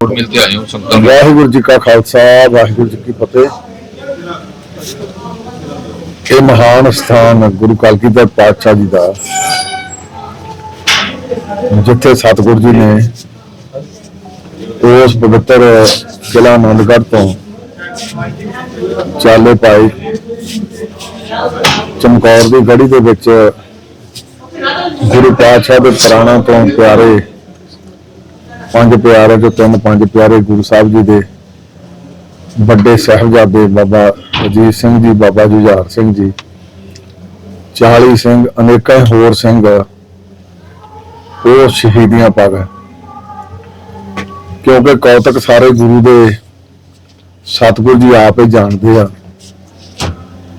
ਕੋਟ ਮਿਲ ਤੇ ਆਏ ਹੋ ਸੰਗਤਾਂ ਨੂੰ ਵਾਹਿਗੁਰੂ ਜੀ ਕਾ ਖਾਲਸਾ, ਵਾਹਿਗੁਰੂ ਜੀ ਕੀ ਫਤਿਹ। ਇਹ ਮਹਾਨ ਸਥਾਨ ਗੁਰੂ ਕਲਗੀਧਰ ਪਾਤਸ਼ਾਹ ਜੀ ਦਾ, ਜਿੱਥੇ ਸਤਿਗੁਰੂ ਜੀ ਨੇ ਉਸ ਪਵਿੱਤਰ ਜ਼ਿਲ੍ਹਾ ਆਨੰਦਗੜ੍ਹ ਤੋਂ ਚਾਲੇ ਪਾਈ ਚਮਕੌਰ ਦੀ ਗੜੀ ਦੇ ਵਿੱਚ ਗੁਰੂ ਪਾਤਸ਼ਾਹ ਦੇ ਪ੍ਰਾਣਾਂ ਤੋਂ ਪਿਆਰੇ ਪੰਜ ਪਿਆਰੇ ਜੋ ਤਿੰਨ ਪੰਜ ਪਿਆਰੇ ਗੁਰੂ ਸਾਹਿਬ ਜੀ ਦੇ ਵੱਡੇ ਸਾਹਿਬਜ਼ਾਦੇ ਬਾਬਾ ਅਜੀਤ ਸਿੰਘ ਜੀ, ਬਾਬਾ ਜੁਝਾਰ ਸਿੰਘ ਜੀ 40 ਸਿੰਘ, ਅਨੇਕਾਂ ਹੋਰ ਸਿੰਘ ਉਹ ਸ਼ਹੀਦੀਆਂ ਪਾ ਗਏ ਕਿਉਂਕਿ ਕੌਤਕ ਸਾਰੇ ਗੁਰੂ ਦੇ ਸਤਿਗੁਰੂ ਜੀ ਆਪ ਹੀ ਜਾਣਦੇ ਆ।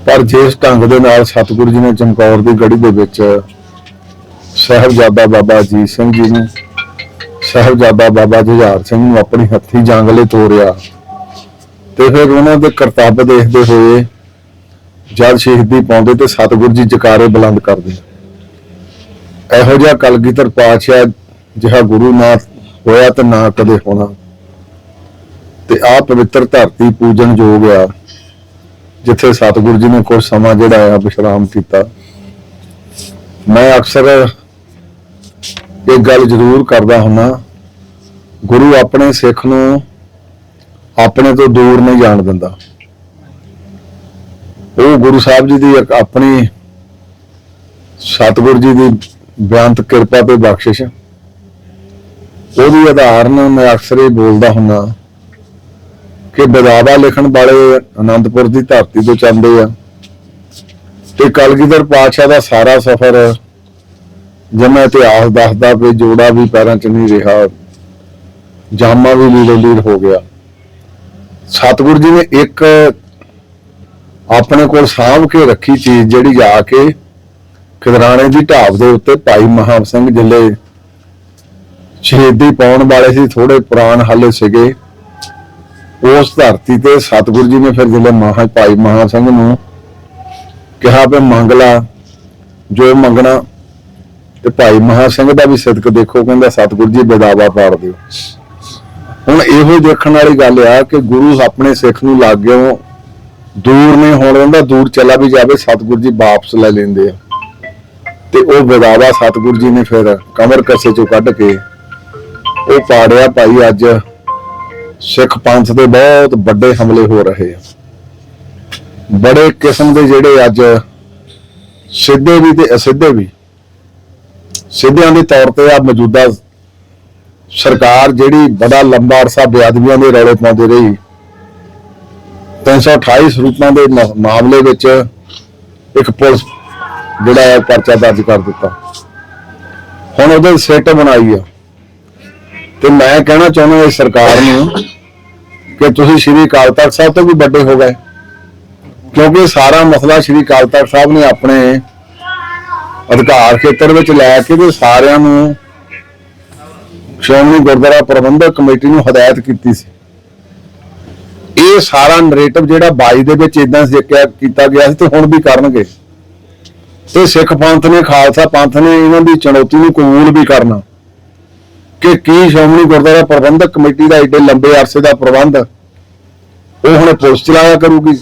ਪਰ ਜਿਸ ਢੰਗ ਦੇ ਨਾਲ ਸਤਿਗੁਰੂ ਜੀ ਨੇ ਚਮਕੌਰ ਦੀ ਗੜੀ ਦੇ ਵਿੱਚ ਸਾਹਿਬਜ਼ਾਦਾ ਬਾਬਾ ਅਜੀਤ ਸਿੰਘ ਜੀ ਨੂੰ ਸਾਹਿਬਜ਼ਾਦਾ ਬਾਬਾ ਜੁਝਾਰ ਸਿੰਘ ਨੂੰ ਆਪਣੀ ਹੱਥੀ ਜੰਗ ਤੋਰਿਆ ਤੇ ਫਿਰ ਉਹਨਾਂ ਦੇ ਕਰਤੱਵ ਦੇਖਦੇ ਹੋਏ ਜਦ ਸ਼ਹੀਦੀ ਪਾਉਂਦੇ ਤੇ ਸਤਿਗੁਰੂ ਜੀ ਜਕਾਰੇ ਬੁਲੰਦ ਕਰਦੇ। ਇਹੋ ਜਿਹਾ ਕਲਗੀਧਰ ਪਾਤਸ਼ਾਹ ਜਿਹਾ ਗੁਰੂ ਨਾ ਹੋਇਆ ਤੇ ਨਾ ਕਦੇ ਹੋਣਾ। ਤੇ ਆ ਪਵਿੱਤਰ ਧਰਤੀ ਪੂਜਨ ਯੋਗ ਆ, ਜਿੱਥੇ ਸਤਿਗੁਰੂ ਜੀ ਨੇ ਕੁਝ ਸਮਾਂ ਜਿਹੜਾ ਆ ਵਿਸ਼ਰਾਮ ਕੀਤਾ। ਮੈਂ ਅਕਸਰ ਇਹ ਗੱਲ ਜ਼ਰੂਰ ਕਰਦਾ ਹੁੰਨਾ ਗੁਰੂ ਆਪਣੇ ਸਿੱਖ ਨੂੰ ਆਪਣੇ ਤੋਂ ਦੂਰ ਨਹੀਂ ਜਾਣ ਦਿੰਦਾ। ਉਹ ਗੁਰੂ ਸਾਹਿਬ ਜੀ ਦੀ ਆਪਣੀ ਸਤਿਗੁਰੂ ਜੀ ਦੀ ਬਿਆੰਤ ਕਿਰਪਾ ਤੇ ਬਖਸ਼ਿਸ਼। ਉਹਦੀ ਆਧਾਰਨ ਮੈਂ ਅਕਸਰ ਹੀ ਬੋਲਦਾ ਹੁੰਦਾ ਕਿ ਬਦਾਵਾ ਲਿਖਣ ਵਾਲੇ ਆਨੰਦਪੁਰ ਦੀ ਧਰਤੀ ਤੋਂ ਚੱਲਦੇ ਆ। ਤੇ ਕਲਗੀਧਰ ਪਾਤਸ਼ਾਹ ਦਾ ਸਾਰਾ ਸਫ਼ਰ ਜਿਵੇਂ ਇਤਿਹਾਸ ਦੱਸਦਾ ਵੀ ਜੋੜਾ ਵੀ ਪੈਰਾਂ 'ਚ ਨਹੀਂ ਰਿਹਾ, ਜਾਮਾ ਵੀ ਲੀਲੋ ਲੀਲ ਹੋ ਗਿਆ। ਸਤਿਗੁਰੂ ਜੀ ਨੇ ਇੱਕ ਆਪਣੇ ਕੋਲ ਸਾਂਭ ਕੇ ਰੱਖੀ ਚੀਜ਼ ਜਿਹੜੀ ਜਾ ਕੇ ਖਿਦਰਾਣੇ ਦੀ ਢਾਬ ਦੇ ਉੱਤੇ ਭਾਈ ਮਹਾਨ ਸਿੰਘ ਜਿੱਲੇ ਸ਼ਹੀਦੀ ਪਾਉਣ ਵਾਲੇ ਸੀ, ਥੋੜੇ ਪੁਰਾਣ ਹਾਲੇ ਸੀਗੇ। ਉਸ ਧਰਤੀ ਤੇ ਸਤਿਗੁਰੂ ਜੀ ਨੇ ਫਿਰ ਜਿੱਲੇ ਮਹਾ, ਭਾਈ ਮਹਾਨ ਸਿੰਘ ਨੂੰ ਕਿਹਾ ਵੀ ਮੰਗ ਲਾ, ਜੋ ਮੰਗਣਾ ਤੇ ਭਾਈ ਮਹਾ ਸਿੰਘ ਦਾ ਵੀ ਸਿਦਕ ਦੇਖੋ, ਕਹਿੰਦਾ ਸਤਿਗੁਰੂ ਜੀ, ਬੇਦਾਵਾ ਪਾੜ ਦਿਓ। ਹੁਣ ਇਹੋ ਦੇਖਣ ਵਾਲੀ ਗੱਲ ਆ ਕਿ ਗੁਰੂ ਆਪਣੇ ਸਿੱਖ ਨੂੰ ਲੱਗਿਓ ਦੂਰ ਨਹੀਂ ਹੋਣ ਦਿੰਦਾ, ਦੂਰ ਚਲਾ ਵੀ ਜਾਵੇ, ਸਤਿਗੁਰ ਜੀ ਵਾਪਸ ਲੈ ਲੈਂਦੇ ਆ। ਤੇ ਉਹ ਬਦਾਵਾ ਸਤਿਗੁਰ ਜੀ ਨੇ ਫਿਰ ਕਮਰ ਕਸੇ ਚੋਂ ਕੱਢ ਕੇ ਉਹ ਪਾੜਿਆ ਭਾਈ, ਅੱਜ ਸਿੱਖ ਪੰਥ ਦੇ ਬਹੁਤ ਵੱਡੇ ਹਮਲੇ ਹੋ ਰਹੇ ਆ। ਬੜੇ ਕਿਸਮ ਦੇ ਜਿਹੜੇ ਅੱਜ ਸਿੱਧੇ ਵੀ ਤੇ ਅਸਿੱਧੇ ਵੀ ਸਿੱਧਿਆਂ ਦੇ ਤੌਰ ਤੇ ਆ ਮੌਜੂਦਾ ਸਰਕਾਰ ਜਿਹੜੀ ਬੜਾ ਲੰਬਾ ਅਰਸਾ ਬੇਅਦਬੀਆਂ ਦੇ ਰੌਲੇ ਪਾਉਂਦੀ ਰਹੀ। 328 ਸਰੂਪਾਂ ਦੇ ਮਾਮਲੇ ਵਿੱਚ ਇੱਕ ਪੁਲਿਸ ਜਿਹੜਾ ਹੈ ਪਰਚਾ ਦਰਜ ਕਰ ਦਿੱਤਾ। ਹੁਣ ਉਹਦੇ ਸਿੱਟ ਬਣਾਈ ਆ। ਤੇ ਮੈਂ ਕਹਿਣਾ ਚਾਹੁੰਦਾ ਇਸ ਸਰਕਾਰ ਨੂੰ ਕਿ ਤੁਸੀਂ ਸ਼੍ਰੀ ਅਕਾਲ ਤਖਤ ਸਾਹਿਬ ਤੋਂ ਵੀ ਵੱਡੇ ਹੋ ਗਏ। ਕਿਉਂਕਿ ਸਾਰਾ ਮਸਲਾ ਸ਼੍ਰੀ ਅਕਾਲ ਤਖਤ ਸਾਹਿਬ ਨੇ ਆਪਣੇ ਅਧਿਕਾਰ ਖੇਤਰ ਵਿੱਚ ਲੈ ਕੇ ਤੇ ਸਾਰਿਆਂ ਨੂੰ ਸ਼੍ਰੋਮਣੀ ਗੁਰਦੁਆਰਾ ਪ੍ਰਬੰਧਕ ਕਮੇਟੀ ਨੂੰ ਹਦਾਇਤ ਕੀਤੀ ਸੀ। ਇਹ ਸਾਰਾ ਨਰੇਟਿਵ ਜਿਹੜਾ 22 ਦੇ ਵਿੱਚ ਇਦਾਂ ਜ਼ਿਕਰ ਕੀਤਾ ਗਿਆ ਸੀ ਤੇ ਹੁਣ ਵੀ ਕਰਨਗੇ। ਤੇ ਸਿੱਖ ਪੰਥ ਨੇ, ਖਾਲਸਾ ਪੰਥ ਨੇ ਇਹਨਾਂ ਦੀ ਚੁਣੌਤੀ ਨੂੰ ਕਬੂਲ ਵੀ ਕਰਨਾ। ਕਿ ਕੀ ਸ਼੍ਰੋਮਣੀ ਗੁਰਦੁਆਰਾ ਪ੍ਰਬੰਧਕ ਕਮੇਟੀ ਦਾ ਏਡੇ ਲੰਬੇ ਅਰਸੇ ਦਾ ਪ੍ਰਬੰਧ, ਉਹ ਹੁਣ ਪੁਲਿਸ ਚਲਾਇਆ ਕਰੂਗੀ।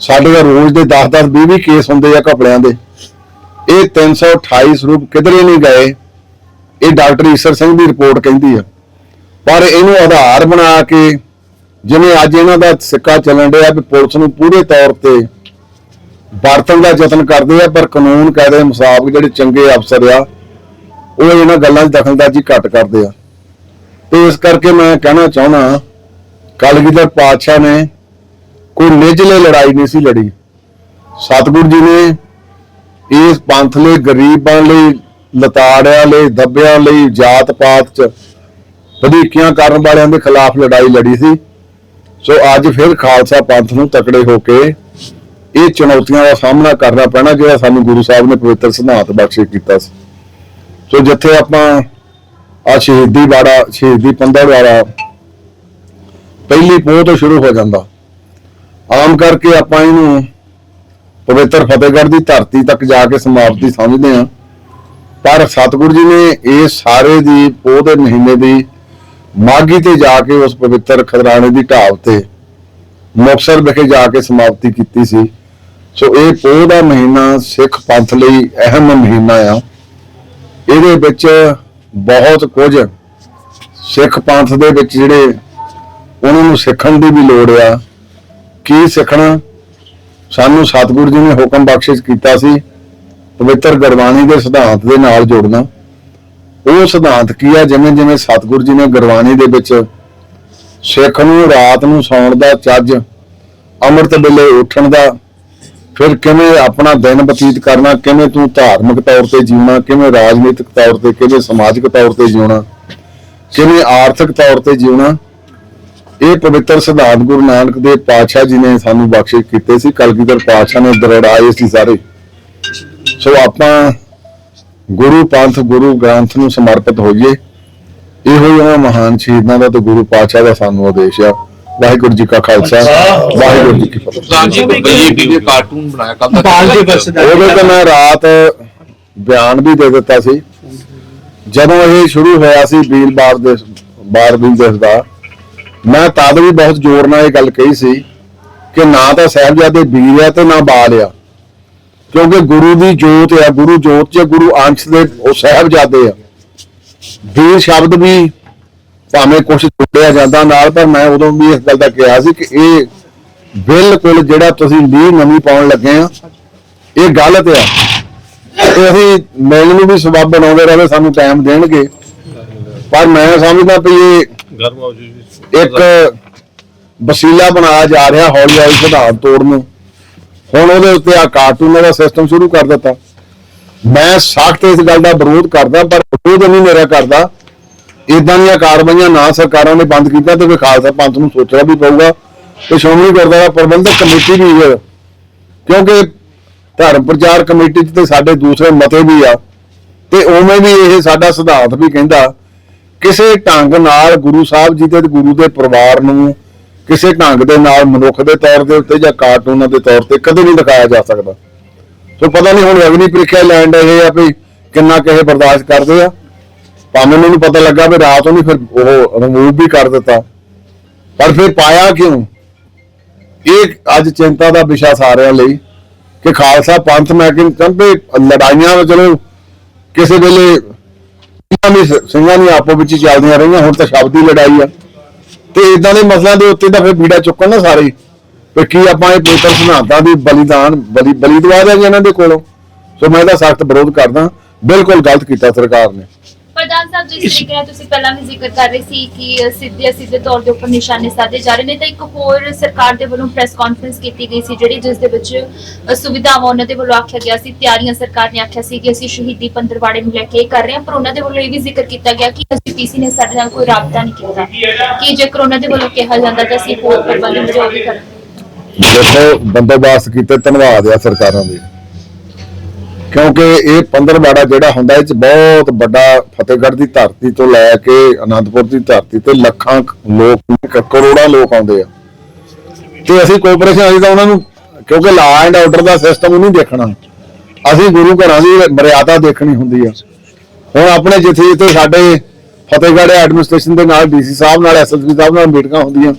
ਸਾਡੇ ਦਾ ਰੋਜ਼ ਦੇ 10-10 20-20 ਕੇਸ ਹੁੰਦੇ ਆ ਘਪਲਿਆਂ ਦੇ। ਇਹ 328 ਸਰੂਪ ਕਿਧਰੇ ਨਹੀਂ ਗਏ? ਇਹ ਡਾਕਟਰ ਈਸ਼ਰ ਸਿੰਘ ਦੀ ਰਿਪੋਰਟ ਕਹਿੰਦੀ ਆ। ਪਰ ਇਹਨੂੰ ਆਧਾਰ ਬਣਾ ਕੇ ਜਿਵੇਂ ਅੱਜ ਇਹਨਾਂ ਦਾ ਸਿੱਕਾ ਚੱਲਣ ਡਿਆ ਵੀ ਪੁਲਿਸ ਨੂੰ ਪੂਰੇ ਤੌਰ ਤੇ ਵਰਤਣ ਦਾ ਯਤਨ ਕਰਦੇ ਆ, ਪਰ ਕਾਨੂੰਨ ਕਾਇਦੇ ਮੁਤਾਬਕ ਜਿਹੜੇ ਚੰਗੇ ਅਫਸਰ ਆ, ਉਹ ਇਹਨਾਂ ਗੱਲਾਂ 'ਚ ਦਖਲਅੰਦਾਜ਼ੀ ਘੱਟ ਕਰਦੇ ਆ। ਤੇ ਇਸ ਕਰਕੇ ਮੈਂ ਕਹਿਣਾ ਚਾਹੁੰਦਾ ਕਲਗੀਧਰ ਪਾਤਸ਼ਾਹ ਨੇ ਕੋਈ ਨਿਜਲੇ ਲੜਾਈ ਨਹੀਂ ਸੀ ਲੜੀ। ਸਤਿਗੁਰੂ ਜੀ ਨੇ ਇਸ ਪੰਥ ਲਈ, ਗਰੀਬਾਂ ਲਈ, ਲਤਾੜਿਆਂ ਲਈ, ਦੱਬਿਆਂ ਲਈ, ਜਾਤ ਪਾਤ ਚ ਵਧੀਕੀਆਂ ਕਰਨ ਵਾਲਿਆਂ ਦੇ ਖਿਲਾਫ ਲੜਾਈ ਲੜੀ ਸੀ। ਸੋ ਅੱਜ ਫਿਰ ਖਾਲਸਾ ਪੰਥ ਨੂੰ ਤਕੜੇ ਹੋ ਕੇ ਇਹ ਚੁਣੌਤੀਆਂ ਦਾ ਸਾਹਮਣਾ ਕਰਨਾ ਪੈਣਾ, ਜਿਹੜਾ ਸਾਨੂੰ ਗੁਰੂ ਸਾਹਿਬ ਨੇ ਪਵਿੱਤਰ ਸਿਧਾਂਤ ਬਖਸ਼ੇ ਕੀਤਾ ਸੀ। ਸੋ ਜਿੱਥੇ ਆਪਾਂ ਆ ਸ਼ਹੀਦੀ ਬਾੜਾ ਸ਼ਹੀਦੀ ਪੰਦਾ ਵਾਲਾ, ਪਹਿਲੀ ਪੋਹ ਤੋਂ ਸ਼ੁਰੂ ਹੋ ਜਾਂਦਾ। ਆਮ ਕਰਕੇ ਆਪਾਂ ਇਹਨੂੰ ਪਵਿੱਤਰ ਫਤਿਹਗੜ੍ਹ ਦੀ ਧਰਤੀ ਤੱਕ ਜਾ ਕੇ ਸਮਾਪਤੀ ਸਮਝਦੇ ਹਾਂ। ਪਰ ਸਤਿਗੁਰੂ ਜੀ ਨੇ ਇਹ ਸਾਰੇ ਦੀ, ਪੋਹ ਦੇ ਮਹੀਨੇ ਦੀ ਮਾਗੀ ਤੇ ਜਾ ਕੇ ਉਸ ਪਵਿੱਤਰ ਖਦਰਾਣੇ ਦੀ ਢਾਬ ਤੇ ਮੁਕਤਸਰ ਵਿਖੇ ਜਾ ਕੇ ਸਮਾਪਤੀ ਕੀਤੀ ਸੀ। ਸੋ ਇਹ ਪੋਹ ਦਾ ਮਹੀਨਾ ਸਿੱਖ ਪੰਥ ਲਈ ਅਹਿਮ ਮਹੀਨਾ ਆ। ਇਹਦੇ ਵਿੱਚ ਬਹੁਤ ਕੁਝ ਸਿੱਖ ਪੰਥ ਦੇ ਵਿੱਚ ਜਿਹੜੇ ਉਹਨਾਂ ਨੂੰ ਸਿੱਖਣ ਦੀ ਵੀ ਲੋੜ ਆ। ਕੀ ਸਿੱਖਣਾ? ਸਾਨੂੰ ਸਤਿਗੁਰੂ ਜੀ ਨੇ ਹੁਕਮ ਬਖਸ਼ਿਸ਼ ਕੀਤਾ ਸੀ, ਪਵਿੱਤਰ ਗੁਰਬਾਣੀ ਦੇ ਸਿਧਾਂਤ ਦੇ ਨਾਲ ਜੋੜਨਾ। ਉਹ ਸਿਧਾਂਤ ਕੀ ਆ? ਜਿਵੇਂ ਜਿਵੇਂ ਸਤਿਗੁਰੂ ਜੀ ਨੇ ਗੁਰਬਾਣੀ ਦੇ ਵਿੱਚ ਸਿੱਖ ਨੂੰ ਰਾਤ ਨੂੰ ਸੌਣ ਦਾ, ਚੱਜ ਅੰਮ੍ਰਿਤ ਵੇਲੇ ਉੱਠਣ ਦਾ, ਫਿਰ ਕਿਵੇਂ ਆਪਣਾ ਦਿਨ ਬਤੀਤ ਕਰਨਾ, ਕਿਵੇਂ ਤੂੰ ਧਾਰਮਿਕ ਤੌਰ ਤੇ ਜੀਉਣਾ, ਕਿਵੇਂ ਰਾਜਨੀਤਿਕ ਤੌਰ ਤੇ, ਕਿਵੇਂ ਸਮਾਜਿਕ ਤੌਰ ਤੇ ਜੀਉਣਾ, ਕਿਵੇਂ ਆਰਥਿਕ ਤੌਰ ਤੇ ਜੀਉਣਾ ਇਹ ਪਵਿੱਤਰ ਸਿਧਾਂਤ ਗੁਰੂ ਨਾਨਕ ਦੇਵ ਪਾਤਸ਼ਾਹ ਜੀ ਨੇ ਸਾਨੂੰ ਬਖਸ਼ਿਸ਼ ਕੀਤੇ ਸੀ ਕਲਗੀਧਰ ਪਾਤਸ਼ਾਹ ਨੇ ਦਰੜਾਏ ਸੀ ਸਾਰੇ। ਸੋ ਆਪਾਂ ਗੁਰੂ ਪੰਥ ਗੁਰੂ ਗ੍ਰੰਥ ਨੂੰ ਸਮਰਪਿਤ ਹੋਈਏ। ਇਹੋ ਹੀ ਉਹਨਾਂ ਮਹਾਨ ਸ਼ਹੀਦਾਂ ਦਾ ਤੇ ਗੁਰੂ ਪਾਤਸ਼ਾਹ ਦਾ ਸਾਨੂੰ ਆਦੇਸ਼ ਆ। ਵਾਹਿਗੁਰੂ ਜੀ ਕਾ ਖਾਲਸਾ ਵਾਹਿਗੁਰੂ ਜੀ ਕੀ ਫਤਿਹ। ਪ੍ਰਧਾਨ ਜੀ ਬੱਬਲ ਜੀ ਕਾਰਟੂਨ ਬਣਾਇਆ ਕੱਲ ਦਾ ਦਾ ਉਹਦੇ ਤੇ ਮੈਂ ਰਾਤ ਬਿਆਨ ਵੀ ਦੇ ਦਿੱਤਾ ਸੀ। ਜਦੋਂ ਇਹ ਸ਼ੁਰੂ ਹੋਇਆ ਸੀ ਬੀਲ ਬਾਰ ਦੇ ਬਾਰ ਬੀਲ ਦਿਵਸ ਦਾ ਮੈਂ ਤਦ ਵੀ ਬਹੁਤ ਜ਼ੋਰ ਨਾਲ ਇਹ ਗੱਲ ਕਹੀ ਸੀ ਕਿ ਨਾ ਤਾਂ ਸਾਹਿਬਜ਼ਾਦੇ ਵੀਰ ਆ ਤੇ ਨਾ ਬਾਲ ਆ। ਕਿਉਂਕਿ ਗੁਰੂ ਦੀ ਜੋਤ ਆ, ਗੁਰੂ ਜੋਤ ਚ ਗੁਰੂ ਅੰਸ਼ ਦੇ ਉਹ ਸਾਹਿਬਜ਼ਾਦੇ ਆ। ਵੀਰ ਸ਼ਬਦ ਵੀ ਭਾਵੇਂ ਕੁਝ ਜੁੜਿਆ ਜਾਂਦਾ ਨਾਲ, ਪਰ ਮੈਂ ਉਦੋਂ ਵੀ ਇਸ ਗੱਲ ਦਾ ਕਿਹਾ ਸੀ ਕਿ ਇਹ ਬਿਲਕੁਲ ਜਿਹੜਾ ਤੁਸੀਂ ਲੀਹ ਨਵੀਂ ਪਾਉਣ ਲੱਗੇ ਆ, ਇਹ ਗਲਤ ਆ। ਅਸੀਂ ਮਿਲਣ ਨੂੰ ਵੀ ਸਬਬ ਬਣਾਉਂਦੇ ਰਹੇ, ਸਾਨੂੰ ਟਾਈਮ ਦੇਣਗੇ। ਪਰ ਮੈਂ ਸਮਝਦਾ ਵੀ ਇਹ ਇੱਕ ਵਸੀਲਾ ਬਣਾਇਆ ਜਾ ਰਿਹਾ ਹੌਲੀ ਹੌਲੀ ਸਿਧਾਂਤ ਤੋੜਨ ਨੂੰ। ਹੁਣ ਉਹਦੇ ਉੱਤੇ ਆ ਕਾਰਟੂਨ ਦਾ ਸਿਸਟਮ ਸ਼ੁਰੂ ਕਰ ਦਿੱਤਾ। ਮੈਂ ਸਖਤ ਇਸ ਗੱਲ ਦਾ ਵਿਰੋਧ ਕਰਦਾ, ਪਰ ਵਿਰੋਧ ਨਹੀਂ ਮੇਰਾ ਕਰਦਾ। ਇਦਾਂ ਦੀਆਂ ਕਾਰਵਾਈਆਂ ਨਾ ਸਰਕਾਰਾਂ ਨੇ ਬੰਦ ਕੀਤਾ ਤੇ ਫਿਰ ਖਾਲਸਾ ਪੰਥ ਨੂੰ ਸੋਚਣਾ ਵੀ ਪਊਗਾ। ਤੇ ਸ਼੍ਰੋਮਣੀ ਗੁਰਦੁਆਰਾ ਪ੍ਰਬੰਧਕ ਕਮੇਟੀ ਵੀ ਹੈ। ਕਿਉਂਕਿ ਧਰਮ ਪ੍ਰਚਾਰ ਕਮੇਟੀ 'ਚ ਤੇ ਸਾਡੇ ਦੂਸਰੇ ਮਤੇ ਵੀ ਆ। ਤੇ ਉਵੇਂ ਵੀ ਇਹ ਸਾਡਾ ਸਿਧਾਂਤ ਵੀ ਕਹਿੰਦਾ ਕਿਸੇ ਢੰਗ ਨਾਲ ਗੁਰੂ ਸਾਹਿਬ ਜੀ ਤੇ ਗੁਰੂ ਦੇ ਪਰਿਵਾਰ ਨੂੰ, ਕਿਸੇ ਢੰਗ ਦੇ ਨਾਲ ਮਨੁੱਖ ਦੇ ਤੌਰ ਦੇ ਉੱਤੇ ਜਾਂ ਕਾਰਟੂਨਾਂ ਦੇ ਤੌਰ ਤੇ ਕਦੇ ਨਹੀਂ ਦਿਖਾਇਆ ਜਾ ਸਕਦਾ। ਸੋ ਪਤਾ ਨਹੀਂ ਹੁਣ ਅਗਨੀ ਪ੍ਰੀਖਿਆ ਲੈਣ ਇਹ ਆ ਵੀ ਕਿੰਨਾ ਕਿਸੇ ਬਰਦਾਸ਼ਤ ਕਰਦੇ ਆ। ਭਾਵੇਂ ਮੈਨੂੰ ਪਤਾ ਲੱਗਾ ਵੀ ਰਾਤ ਨੂੰ ਫਿਰ ਉਹ ਰਿਮੂਵ ਵੀ ਕਰ ਦਿੱਤਾ। ਪਰ ਫਿਰ ਪਾਇਆ ਕਿਉਂ? ਇਹ ਅੱਜ ਚਿੰਤਾ ਦਾ ਵਿਸ਼ਾ ਸਾਰਿਆਂ ਲਈ ਕਿ ਖਾਲਸਾ ਪੰਥ ਮੈਂ ਕਿ ਕਹਿੰਦੇ ਲੜਾਈਆਂ ਚਲੋ ਕਿਸੇ ਵੇਲੇ ਸਿੰਘਾਂ ਦੀ ਸਿੰਘਾਂ ਦੀ ਆਪੋ ਵਿੱਚ ਹੀ ਚੱਲਦੀਆਂ ਰਹੀਆਂ, ਹੁਣ ਤਾਂ ਸ਼ਬਦੀ ਲੜਾਈ ਆ। ਤੇ ਇਦਾਂ ਦੇ ਮਸਲਿਆਂ ਦੇ ਉੱਤੇ ਤਾਂ ਫਿਰ ਬੀੜਾ ਚੁੱਕਣ ਨਾ ਸਾਰੇ ਵੀ ਕੀ ਆਪਾਂ ਇਹ ਪਵਿੱਤਰ ਸਿਧਾਂਤਾਂ ਦੀ ਬਲੀਦਾਨ, ਬਲੀ ਬਲੀ ਦਵਾ ਦਿਆਂਗੇ ਇਹਨਾਂ ਦੇ ਕੋਲੋਂ? ਸੋ ਮੈਂ ਇਹਦਾ ਸਖਤ ਵਿਰੋਧ ਕਰਦਾ, ਬਿਲਕੁਲ ਗਲਤ ਕੀਤਾ ਸਰਕਾਰ ਨੇ। ਪ੍ਰਧਾਨ ਸਾਹਿਬ ਜਿਸ ਤਰੀਕੇ ਨਾਲ ਤੁਸੀਂ ਪਹਿਲਾਂ ਵੀ ਜ਼ਿਕਰ ਕਰ ਰਹੇ ਸੀ ਕਿ ਸਿੱਧੇ ਸਿੱਧੇ ਤੌਰ ਦੇ ਉੱਪਰ ਨਿਸ਼ਾਨੇ ਸਾਧੇ ਜਾ ਰਹੇ ਨੇ ਤਾਂ ਇੱਕ ਹੋਰ ਸਰਕਾਰ ਦੇ ਵੱਲੋਂ ਪ੍ਰੈਸ ਕਾਨਫਰੰਸ ਕੀਤੀ ਗਈ ਸੀ ਜਿਹੜੀ ਜਿਸ ਦੇ ਵਿੱਚ ਸੁਵਿਧਾਵਾਂ ਉਹਨਾਂ ਦੇ ਵੱਲੋਂ ਆਖਿਆ ਗਿਆ ਸੀ ਤਿਆਰੀਆਂ ਸਰਕਾਰ ਨੇ ਆਖਿਆ ਸੀ ਕਿ ਅਸੀਂ ਸ਼ਹੀਦੀ ਪੰਦਰਵਾੜੇ ਨੂੰ ਲੈ ਕੇ ਕਰ ਰਹੇ ਹਾਂ ਪਰ ਉਹਨਾਂ ਦੇ ਵੱਲੋਂ ਇਹ ਵੀ ਜ਼ਿਕਰ ਕੀਤਾ ਗਿਆ ਕਿ ਅਸੀਂ ਪੀਸੀ ਨੇ ਸਾਡੇ ਨਾਲ ਕੋਈ ਰਾਬਤਾ ਨਹੀਂ ਕੀਤਾ। ਕਿ ਜੇਕਰ ਉਹਨਾਂ ਦੇ ਵੱਲੋਂ ਕਿਹਾ ਜਾਂਦਾ ਤਾਂ ਅਸੀਂ ਹੋਰ ਪ੍ਰਬੰਧ ਜੋ ਵੀ ਕਰਾਂਗੇ। ਦੇਖੋ ਬੰਦੋਬਸਤ ਕੀਤੇ ਧੰਨਵਾਦ ਆ ਸਰਕਾਰਾਂ ਦੇ। ਕਿਉਂਕਿ ਇਹ ਪੰਦਰਵਾੜਾ ਜਿਹੜਾ ਹੁੰਦਾ, ਇਹ ਚ ਬਹੁਤ ਵੱਡਾ ਫਤਿਹਗੜ੍ਹ ਦੀ ਧਰਤੀ ਤੋਂ ਲੈ ਕੇ ਅਨੰਦਪੁਰ ਦੀ ਧਰਤੀ ਤੇ ਲੱਖਾਂ ਲੋਕ ਕਰੋੜਾਂ ਲੋਕ ਆਉਂਦੇ ਆ। ਤੇ ਅਸੀਂ ਕੋਆਪਰੇਸ਼ਨ ਅਸੀਂ ਤਾਂ ਉਹਨਾਂ ਨੂੰ, ਕਿਉਂਕਿ law and order the system ਨਹੀਂ ਦੇਖਣਾ। ਅਸੀਂ ਗੁਰੂ ਘਰਾਂ ਦੀ ਮਰਿਆਦਾ ਦੇਖਣੀ ਹੁੰਦੀ ਆ। ਹੁਣ ਆਪਣੇ ਜਿੱਥੇ ਜਿੱਥੇ ਸਾਡੇ ਫਤਿਹਗੜ੍ਹ ਐਡਮਿਨਿਸਟ੍ਰੇਸ਼ਨ ਦੇ ਨਾਲ ਡੀਸੀ ਸਾਹਿਬ ਨਾਲ ਐਸਐਸਪੀ ਸਾਹਿਬ ਨਾਲ ਮੀਟਿੰਗਾਂ ਹੁੰਦੀਆਂ।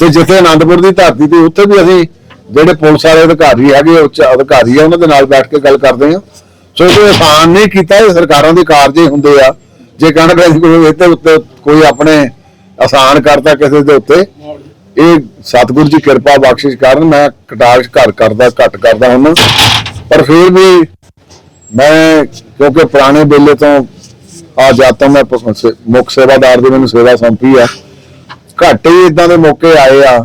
ਤੇ ਜਿੱਥੇ ਅਨੰਦਪੁਰ ਦੀ ਧਰਤੀ ਤੇ, ਉੱਥੇ ਵੀ ਅਸੀਂ ਜਿਹੜੇ ਪੁਲਿਸ ਵਾਲੇ ਅਧਿਕਾਰੀ ਹੈਗੇ, ਉੱਚ ਅਧਿਕਾਰੀ ਆ, ਉਹਨਾਂ ਦੇ ਨਾਲ ਬੈਠ ਕੇ ਗੱਲ ਕਰਦੇ ਆ। ਸੋ ਇਹ ਆਸਾਨ ਨਹੀਂ ਕੀਤਾ, ਇਹ ਸਰਕਾਰਾਂ ਦੇ ਕਾਰਜੇ ਹੁੰਦੇ ਆ। ਜੇ ਕਹਿਣ ਕਿ ਕੋਈ ਇਹਦੇ ਉੱਤੇ ਕੋਈ ਆਪਣੇ ਆਸਾਨ ਕਰਤਾ ਕਿਸੇ ਦੇ ਉੱਤੇ, ਇਹ ਸਤਿਗੁਰੂ ਦੀ ਕਿਰਪਾ ਬਖਸ਼ਿਸ਼ ਕਾਰਨ, ਮੈਂ ਕਟਾਕਸ਼ ਘਰ ਕਰਦਾ, ਘੱਟ ਕਰਦਾ ਹੁਣ। ਪਰ ਫਿਰ ਵੀ ਮੈਂ, ਕਿਉਂਕਿ ਪੁਰਾਣੇ ਵੇਲੇ ਤੋਂ ਆ ਜਾਤਾਂ ਮੈਂ ਮੁੱਖ ਸੇਵਾਦਾਰ ਦੀ ਮੈਨੂੰ ਸੇਵਾ ਸੌਂਪੀ ਆ, ਘੱਟ ਹੀ ਇਦਾਂ ਦੇ ਮੌਕੇ ਆਏ ਆ।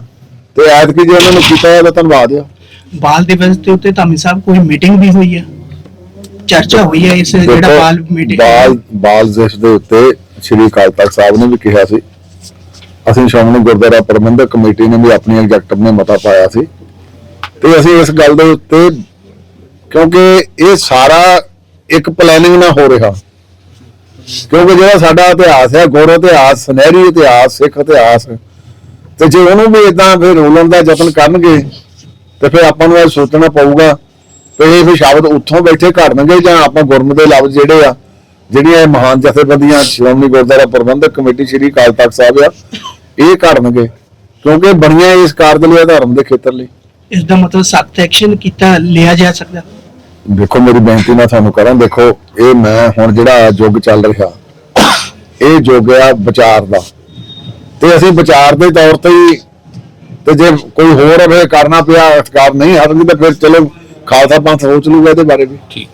ਤੇ ਐਤਕੀ ਜੇ ਉਹਨਾਂ ਨੂੰ ਕੀਤਾ ਹੈ ਤਾਂ ਧੰਨਵਾਦ ਆ। ਬਾਲ ਦਿਵਸ ਦੇ ਉੱਤੇ ਧਾਮੀ ਸਾਹਿਬ ਕੋਈ ਮੀਟਿੰਗ ਵੀ ਹੋਈ ਹੈ ਚਰਚਾ ਹੋਈ ਹੈ ਇਸ ਜਿਹੜਾ ਦੇਖੋ, ਬਾਲ ਮੀਟਿੰਗ ਬਾਲ ਬਾਲ ਦਿਵਸ ਦੇ ਉੱਤੇ ਸ੍ਰੀ ਅਕਾਲ ਤਖਤ ਸਾਹਿਬ ਨੇ ਵੀ ਕਿਹਾ ਸੀ। ਅਸੀਂ ਸ਼੍ਰੋਮਣੀ ਗੁਰਦੁਆਰਾ ਪ੍ਰਬੰਧਕ ਕਮੇਟੀ ਨੇ ਵੀ ਆਪਣੀ ਐਗਜ਼ੈਕਟਿਵ ਨੇ ਮਤਾ ਪਾਇਆ ਸੀ। ਤੇ ਅਸੀਂ ਇਸ ਗੱਲ ਦੇ ਉੱਤੇ ਕਿਉਂਕਿ ਇਹ ਸਾਰਾ ਇੱਕ ਪਲੈਨਿੰਗ ਨਾਲ ਹੋ ਰਿਹਾ। ਕਿਉਂਕਿ ਜਿਹੜਾ ਸਾਡਾ ਇਤਿਹਾਸ ਹੈ ਗੁਰ ਇਤਿਹਾਸ ਸੁਨਹਿਰੀ ਇਤਿਹਾਸ ਸਿੱਖ ਇਤਿਹਾਸ ਤੇ ਜੇ ਉਹਨੂੰ ਵੀ ਇਦਾਂ ਫਿਰ ਰੋਲਣ ਦਾ ਯਤਨ ਕਰਨਗੇ ਤੇ ਫਿਰ ਆਪਾਂ ਨੂੰ ਇਹ ਸੋਚਣਾ ਪਊਗਾ ਤੇ ਇਹ ਫਿਰ ਸ਼ਬਦ ਉੱਥੋਂ ਬੈਠੇ ਘੜਨਗੇ ਜਾਂ ਆਪਾਂ ਗੁਰਮੁਖ ਦੇ ਲਫ਼ਜ਼ ਜਿਹੜੇ ਆ ਜਿਹੜੀਆਂ ਇਹ ਮਹਾਨ ਜਥੇਬੰਦੀਆਂ ਸ਼੍ਰੋਮਣੀ ਗੁਰਦੁਆਰਾ ਪ੍ਰਬੰਧਕ ਕਮੇਟੀ ਸ਼੍ਰੀ ਅਕਾਲ ਤਖਤ ਸਾਹਿਬ ਆ ਇਹ ਕਰਨਗੇ ਕਿਉਂਕਿ ਬਣੀਆਂ ਇਸ ਕਾਰਜ ਲਈ ਧਰਮ ਦੇ ਖੇਤਰ ਲਈ। ਇਸ ਦਾ ਮਤਲਬ ਸਖਤ ਐਕਸ਼ਨ ਕੀਤਾ ਲਿਆ ਜਾ ਸਕਦਾ? ਦੇਖੋ ਮੇਰੀ ਬੇਨਤੀ ਮੈਂ ਤੁਹਾਨੂੰ ਕਰਾਂ ਦੇਖੋ ਇਹ ਮੈਂ ਹੁਣ ਜਿਹੜਾ ਯੁੱਗ ਚੱਲ ਰਿਹਾ ਇਹ ਯੁੱਗ ਆ ਵਿਚਾਰ ਦਾ। ਤੇ ਅਸੀਂ ਵਿਚਾਰ ਦੇ ਤੌਰ ਤੇ ਹੀ ਤੇ ਜੇ ਕੋਈ ਹੋਰ ਅਵੇ ਕਰਨਾ ਪਿਆ ਅਖਤਿਆਰ ਨਹੀਂ ਹਟਦੀ ਤਾਂ ਫਿਰ ਚਲੋ ਖਾਲਸਾ ਪੰਥ ਹੋ ਚਲੂਗਾ ਇਹਦੇ ਬਾਰੇ ਵੀ। ਠੀਕ।